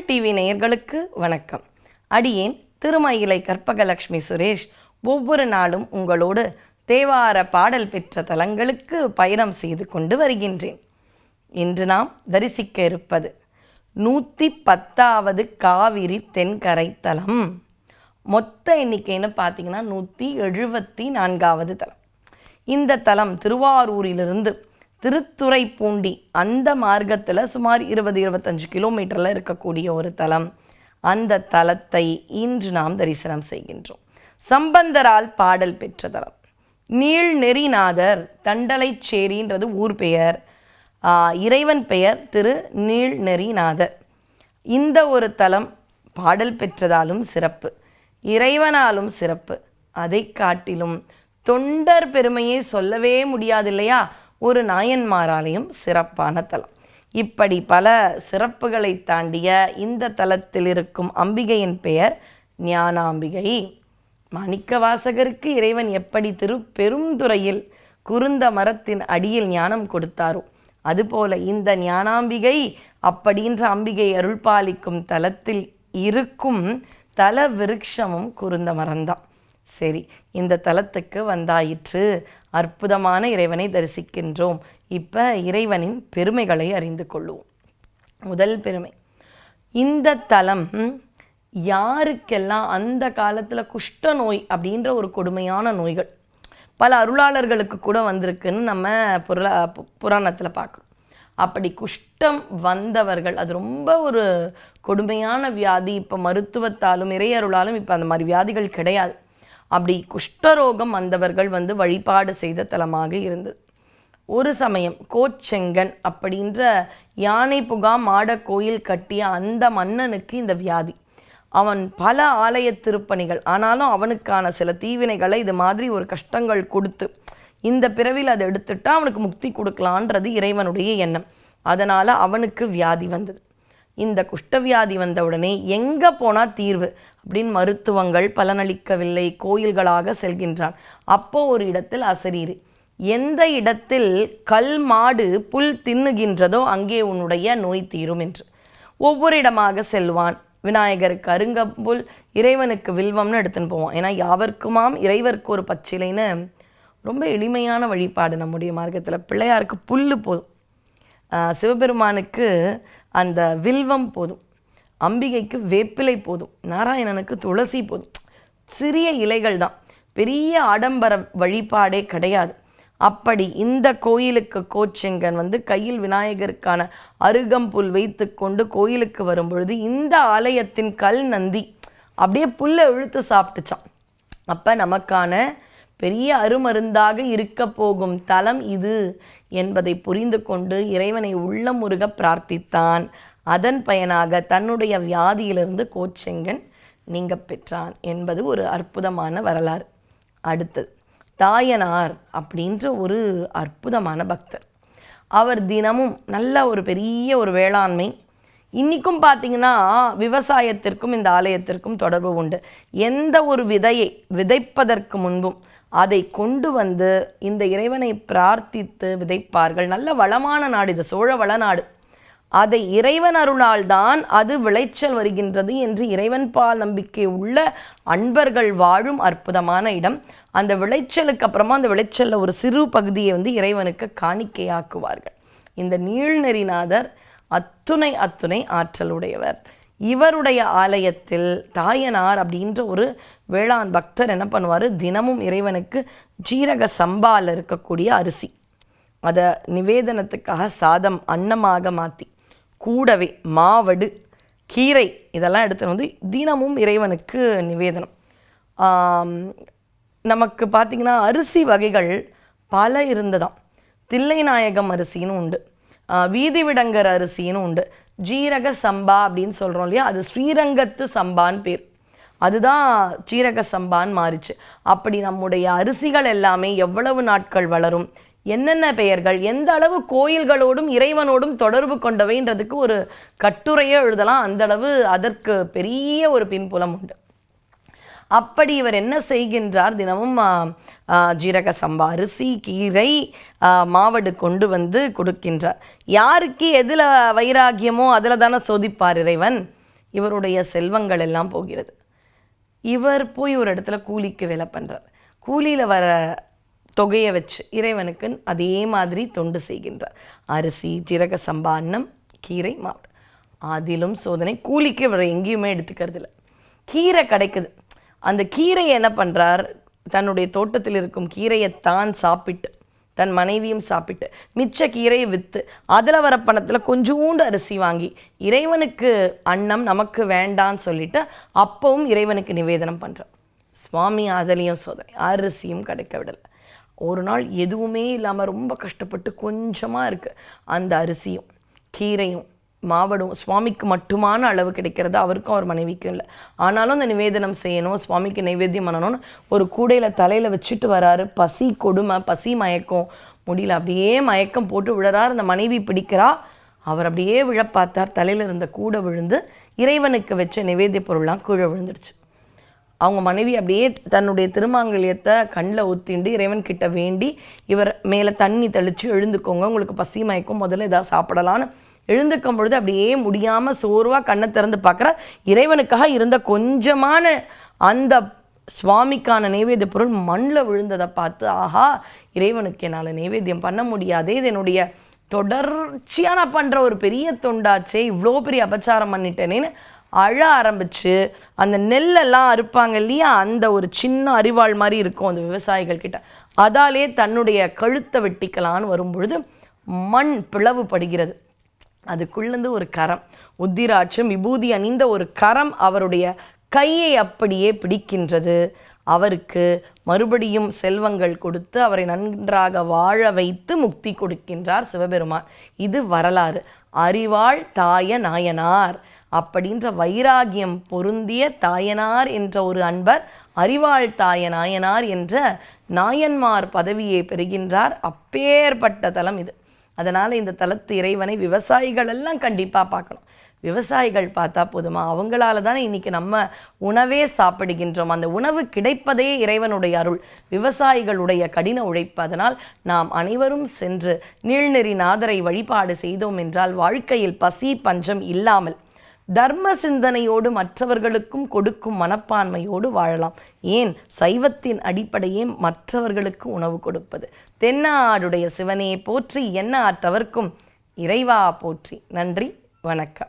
Tamil TV நேயர்களுக்கு வணக்கம். அடியேன் திருமயிலை கற்பகலட்சுமி சுரேஷ் ஒவ்வொரு நாளும் உங்களோடு தேவார பாடல் பெற்ற தலங்களுக்கு பயணம் செய்து கொண்டு வருகின்றேன். இன்று நாம் தரிசிக்க இருப்பது நூற்றி பத்தாவது காவிரி தென்கரை தலம். மொத்த எண்ணிக்கைன்னு பார்த்தீங்கன்னா நூற்றி எழுபத்தி நான்காவது தலம். இந்த தலம் திருவாரூரிலிருந்து திருத்துறைப்பூண்டி அந்த மார்க்கத்தில் சுமார் இருபது இருபத்தஞ்சு கிலோமீட்டரில் இருக்கக்கூடிய ஒரு தலம். அந்த தலத்தை இன்று நாம் தரிசனம் செய்கின்றோம். சம்பந்தரால் பாடல் பெற்ற தலம். நீழ்நெறிநாதர் தண்டலைச்சேரின்றது ஊர் பெயர். இறைவன் பெயர் திரு நீழ்நெறிநாதர். இந்த ஒரு தலம் பாடல் பெற்றதாலும் சிறப்பு. இறைவனாலும் சிறப்பு. அதை காட்டிலும் தொண்டர் பெருமையை சொல்லவே முடியாது இல்லையா ஒரு நாயன்மாராலையும் சிறப்பான தலம். இப்படி பல சிறப்புகளை தாண்டிய இந்த தலத்தில் இருக்கும் அம்பிகையின் பெயர் ஞானாம்பிகை. மாணிக்க வாசகருக்கு இறைவன் எப்படி திரு பெருந்துறையில் குருந்த மரத்தின் அடியில் ஞானம் கொடுத்தாரோ அதுபோல இந்த ஞானாம்பிகை அப்படின்ற அம்பிகை அருள்பாலிக்கும் தலத்தில் இருக்கும் தல விருட்சமும் குருந்த மரம்தான். சரி இந்த தலத்துக்கு வந்தாயிற்று. அற்புதமான இறைவனை தரிசிக்கின்றோம். இப்போ இறைவனின் பெருமைகளை அறிந்து கொள்வோம் முதல் பெருமை இந்த தலம் யாருக்கெல்லாம் அந்த காலத்தில் குஷ்ட நோய் அப்படின்ற ஒரு கொடுமையான நோய்கள் பல அருளாளர்களுக்கு கூட வந்திருக்குன்னு நம்ம புரள புராணத்தில் பார்க்குறோம். அப்படி குஷ்டம் வந்தவர்கள் அது ரொம்ப ஒரு கொடுமையான வியாதி. இப்போ மருத்துவத்தாலும் இறையருளாலும் இப்போ அந்த மாதிரி வியாதிகள் கிடையாது. அப்படி குஷ்டரோகம் வந்தவர்கள் வந்து வழிபாடு செய்த தலமாக இருந்தது. ஒரு சமயம் கோச்செங்கன் அப்படின்ற யானை புகா மாட கோயில் கட்டிய அந்த மன்னனுக்கு இந்த வியாதி. அவன் பல ஆலய திருப்பணிகள் ஆனாலும் அவனுக்கான சில தீவினைகளை இது மாதிரி ஒரு கஷ்டங்கள் கொடுத்து இந்த பிறவியில் அதை எடுத்துட்டா அவனுக்கு முக்தி கொடுக்கலான்றது இறைவனுடைய எண்ணம். அதனால் அவனுக்கு வியாதி வந்தது. இந்த குஷ்டவியாதி வந்தவுடனே எங்கே போனால் தீர்வு? அப்படின்னு மருத்துவங்கள் பலனளிக்கவில்லை. கோயில்களாக செல்கின்றான். அப்போ ஒரு இடத்தில் அசரீர். எந்த இடத்தில் கல் மாடு புல் தின்னுகின்றதோ அங்கே உன்னுடைய நோய் தீரும் என்று. ஒவ்வொரு இடமாக செல்வான். விநாயகருக்கு அருங்கம்புல் இறைவனுக்கு வில்வம்னு எடுத்துன்னு போவோம் ஏன்னா யாவர்க்குமாம் இறைவருக்கு ஒரு பச்சிலைன்னு ரொம்ப எளிமையான வழிபாடு நம்முடைய மார்க்கத்தில். பிள்ளையாருக்கு புல் போதும். ஆஹ் சிவபெருமானுக்கு அந்த வில்வம் போதும். அம்பிகைக்கு வேப்பிலை போதும். நாராயணனுக்கு துளசி போதும். சிறிய இலைகள் தான். பெரிய ஆடம்பர வழிபாடே கிடையாது. அப்படி இந்த கோயிலுக்கு கோச்செங்கன் வந்து கையில் விநாயகருக்கான அருகம்புல் வைத்து கொண்டு கோயிலுக்கு வரும்பொழுது இந்த ஆலயத்தின் கல் நந்தி. அப்படியே புல்லை இழுத்து சாப்பிட்டுச்சான் அப்போ நமக்கான பெரிய அருமருந்தாக இருக்க போகும் தலம் இது என்பதை புரிந்து கொண்டு இறைவனை உள்ளமுருக பிரார்த்தித்தான். அதன் பயனாக தன்னுடைய வியாதியிலிருந்து கோச்செங்கன் நீங்க பெற்றான் என்பது ஒரு அற்புதமான வரலாறு. அடுத்தது தாயனார் அப்படின்ற ஒரு அற்புதமான பக்தர். அவர் தினமும் நல்ல ஒரு பெரிய ஒரு வேளாண்மை. இன்றைக்கும் பார்த்தீங்கன்னா விவசாயத்திற்கும் இந்த ஆலயத்திற்கும் தொடர்பு உண்டு. எந்த ஒரு விதையை விதைப்பதற்கு முன்பும் அதை கொண்டு வந்து இந்த இறைவனை பிரார்த்தித்து விதைப்பார்கள். நல்ல வளமான நாடு இது சோழ வளநாடு அதை இறைவன் அருளால் தான் அது விளைச்சல் வருகின்றது என்று இறைவன் பால் நம்பிக்கை உள்ள அன்பர்கள் வாழும் அற்புதமான இடம். அந்த விளைச்சலுக்கு அப்புறமா அந்த விளைச்சலில் ஒரு சிறு பகுதியை வந்து இறைவனுக்கு காணிக்கையாக்குவார்கள். இந்த நீழ்நெறிநாதர் அத்துணை அத்துணை ஆற்றலுடையவர் இவருடைய ஆலயத்தில் தாயனார் அப்படின்ற ஒரு வேளாண் பக்தர் என்ன பண்ணுவார்? தினமும் இறைவனுக்கு ஜீரக சம்பால இருக்கக்கூடிய அரிசி. அதை நிவேதனத்துக்காக சாதம் அன்னமாக மாற்றி கூடவே மாவடு கீரை இதெல்லாம் எடுத்துகிட்டு வந்து தினமும் இறைவனுக்கு நிவேதனம். நமக்கு பார்த்திங்கன்னா அரிசி வகைகள் பல இருந்ததாம். தில்லைநாயகம் அரிசின்னு உண்டு. ஆ, வீதி விடங்கர் அரிசின்னு உண்டு. ஜீரக சம்பா அப்படின்னு சொல்கிறோம் இல்லையா? அது ஸ்ரீரங்கத்து சம்பான்னு பேர். அதுதான் சீரக சம்பான்னு மாறிச்சு. அப்படி நம்முடைய அரிசிகள் எல்லாமே எவ்வளவு நாட்கள் வளரும்? என்னென்ன பெயர்கள்? எந்த அளவு கோயில்களோடும் இறைவனோடும் தொடர்பு கொண்டவைன்றதுக்கு ஒரு கட்டுரையை எழுதலாம். அந்தளவு அதற்கு பெரிய ஒரு பின்புலம் உண்டு. அப்படி இவர் என்ன செய்கின்றார்? தினமும் ஜீரக சம்பா அரிசி கீரை மாவடு கொண்டு வந்து கொடுக்கின்றார். யாருக்கு எதில் வைராகியமோ அதில் தானே சோதிப்பார் இறைவன். இவருடைய செல்வங்கள் எல்லாம் போகிறது. இவர் போய் ஒரு இடத்துல கூலிக்கு வேலை பண்ணுறார் கூலியில் வர தொகையை வச்சு இறைவனுக்கு அதே மாதிரி தொண்டு செய்கின்றார். அரிசி ஜீரக சம்பா அன்னம் கீரை மாவு. அதிலும் சோதனை. கூலிக்கு இவர் எங்கேயுமே எடுத்துக்கிறது இல்லை கீரை கிடைக்குது. அந்த கீரையை என்ன பண்ணுறார் தன்னுடைய தோட்டத்தில் இருக்கும் கீரையை தான் சாப்பிட்டு தன் மனைவியும் சாப்பிட்டு மிச்ச கீரையை விற்று அதில் வர பணத்தில் கொஞ்சோண்டு அரிசி வாங்கி இறைவனுக்கு அன்னம் நமக்கு வேண்டான்னு சொல்லிட்டு அப்பவும் இறைவனுக்கு நிவேதனம் பண்ணுறார் சுவாமி அதுலேயும் சோதனை அரிசியும் கிடைக்க விடலை. ஒரு நாள் எதுவுமே இல்லாமல் ரொம்ப கஷ்டப்பட்டு கொஞ்சமாக இருக்குது அந்த அரிசியும் கீரையும் மாவடும் சுவாமிக்கு மட்டுமான அளவு கிடைக்கிறது அவருக்கும் அவர் மனைவிக்கும் இல்லை. ஆனாலும் அந்த நிவேதனம் செய்யணும் சுவாமிக்கு நைவேத்தியம் பண்ணணும்னு ஒரு கூடையில் தலையில் வச்சுட்டு வராரு. பசி கொடுமை பசி மயக்கம். முடியல அப்படியே மயக்கம் போட்டு விழறார். அந்த மனைவி பிடிக்கிறா. அவர் அப்படியே விழ பார்த்தார் தலையில் இருந்த கூடை விழுந்து இறைவனுக்கு வச்ச நிவேதிய பொருள்லாம் கீழே விழுந்துடுச்சு அவங்க மனைவி அப்படியே தன்னுடைய திருமாங்கல்யத்தை கண்ணில் ஊத்திண்டு இறைவன் கிட்ட வேண்டி இவர் மேலே தண்ணி தெளித்து எழுந்துக்கோங்க உங்களுக்கு பசி மயக்கம் முதல்ல ஏதாவது சாப்பிடலான்னு எழுந்துக்கும் பொழுது அப்படியே முடியாமல் சோர்வாக கண்ணை திறந்து பார்க்குற இறைவனுக்காக இருந்த கொஞ்சமான அந்த சுவாமிக்கான நைவேத்திய பொருள் மண்ணில் விழுந்ததை பார்த்து ஆஹா இறைவனுக்கு என்னால் நைவேத்தியம் பண்ண முடியாதே இது என்னுடைய தொடர்ச்சியாக நான் பண்ணுற ஒரு பெரிய தொண்டாச்சே இவ்வளோ பெரிய அபச்சாரம் பண்ணிட்டேனேன்னு அழ ஆரம்பித்து அந்த நெல்லெல்லாம் அறுப்பாங்க இல்லையா அந்த ஒரு சின்ன அறிவாள் மாதிரி இருக்கும் அந்த விவசாயிகள் கிட்ட. அதாலே தன்னுடைய கழுத்தை வெட்டிக்கலான்னு வரும்பொழுது மண் பிளவுபடுகிறது. அதுக்குள்ளேருந்து ஒரு கரம். உத்திராட்சம் விபூதி அணிந்த ஒரு கரம் அவருடைய கையை அப்படியே பிடிக்கின்றது. அவருக்கு மறுபடியும் செல்வங்கள் கொடுத்து அவரை நன்றாக வாழ வைத்து முக்தி கொடுக்கின்றார் சிவபெருமான். இது வரலாறு. அறிவாள் தாய நாயனார் அப்படின்ற வைராகியம் பொருந்திய தாயனார் என்ற ஒரு அன்பர் அறிவாள் தாய நாயனார் என்ற நாயன்மார் பதவியை பெறுகின்றார். அப்பேற்பட்ட தலம் இது. அதனால் இந்த தலத்து இறைவனை விவசாயிகள் எல்லாம் கண்டிப்பாக பார்க்கணும். விவசாயிகள் பார்த்தா போதுமா? அவங்களால தானே இன்னைக்கு நம்ம உணவே சாப்பிடுகின்றோம். அந்த உணவு கிடைப்பதே இறைவனுடைய அருள். விவசாயிகளுடைய கடின உழைப்பு. அதனால் நாம் அனைவரும் சென்று நீழ்நெறி நாதரை வழிபாடு செய்தோம் என்றால் வாழ்க்கையில் பசி பஞ்சம் இல்லாமல் தர்ம சிந்தனையோடு மற்றவர்களுக்கும் கொடுக்கும் மனப்பான்மையோடு வாழலாம். ஏன்? சைவத்தின் அடிப்படையே மற்றவர்களுக்கு உணவு கொடுப்பது. தென்னாடுடைய சிவனே போற்றி என்ன ஆற்றவர்க்கும் இறைவா போற்றி. நன்றி வணக்கம்.